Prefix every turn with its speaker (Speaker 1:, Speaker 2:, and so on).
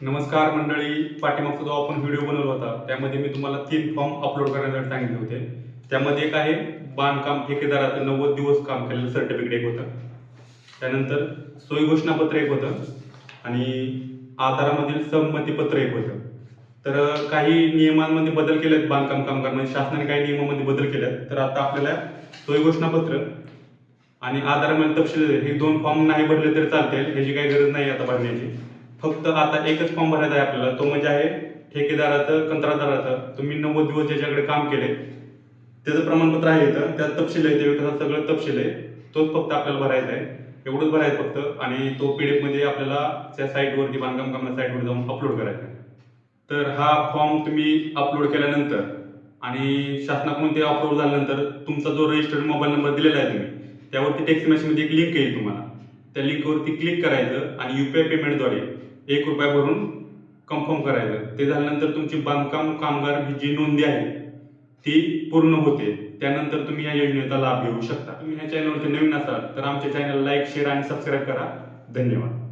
Speaker 1: नमस्कार मंडळी पाठीमागचा जो आपण व्हिडिओ बनवला होता त्यामध्ये मी तुम्हाला तीन फॉर्म अपलोड करण्यासाठी सांगितले होते. त्यामध्ये एक आहे बांधकाम ठेकेदाराचं नव्वद दिवस काम केलेलं सर्टिफिकेट एक होतं. त्यानंतर सोयी घोषणापत्र एक होतं आणि आधारामधील संमतीपत्र एक होतं. तर काही नियमांमध्ये बदल केलेत बांधकाम कामगार म्हणजे शासनाने काही नियमामध्ये बदल केलेत. तर आता आपल्याला सोयी घोषणापत्र आणि आधारामध्ये तपशील हे दोन फॉर्म नाही भरले तरी चालतील ह्याची काही गरज नाही आता भरण्याची. फक्त आता एकच फॉर्म भरायचा आहे आपल्याला. तो म्हणजे आहे ठेकेदाराचं कंत्राटदाराचं. तुम्ही नव्वद दिवस ज्याच्याकडे काम केले त्याचं प्रमाणपत्र आहे इथं. त्यात तपशील आहे त्या विकासात सगळं तपशील आहे. तोच फक्त आपल्याला भरायचा आहे. एवढंच भरायचं फक्त. आणि तो पी डी एफमध्ये आपल्याला त्या साईटवरती बांधकाम कामना साईटवर जाऊन अपलोड करायचा आहे. तर हा फॉर्म तुम्ही अपलोड केल्यानंतर आणि शासनाकडून ते अपलोड झाल्यानंतर तुमचा जो रजिस्टर्ड मोबाईल नंबर दिलेला आहे तुम्ही त्यावरती टेक्स्ट मेसेजमध्ये एक लिंक येईल तुम्हाला. त्या लिंकवरती क्लिक करायचं आणि यू पी आय पेमेंटद्वारे एक रुपया भरून कन्फर्म करायचं. ते झाल्यानंतर तुमची बांधकाम कामगार ही जी नोंदी आहे ती पूर्ण होते. त्यानंतर तुम्ही या योजनेचा लाभ घेऊ शकता. तुम्ही ह्या चॅनलवरती नवीन असाल तर आमच्या चॅनल लाईक शेअर आणि सबस्क्राईब करा. धन्यवाद.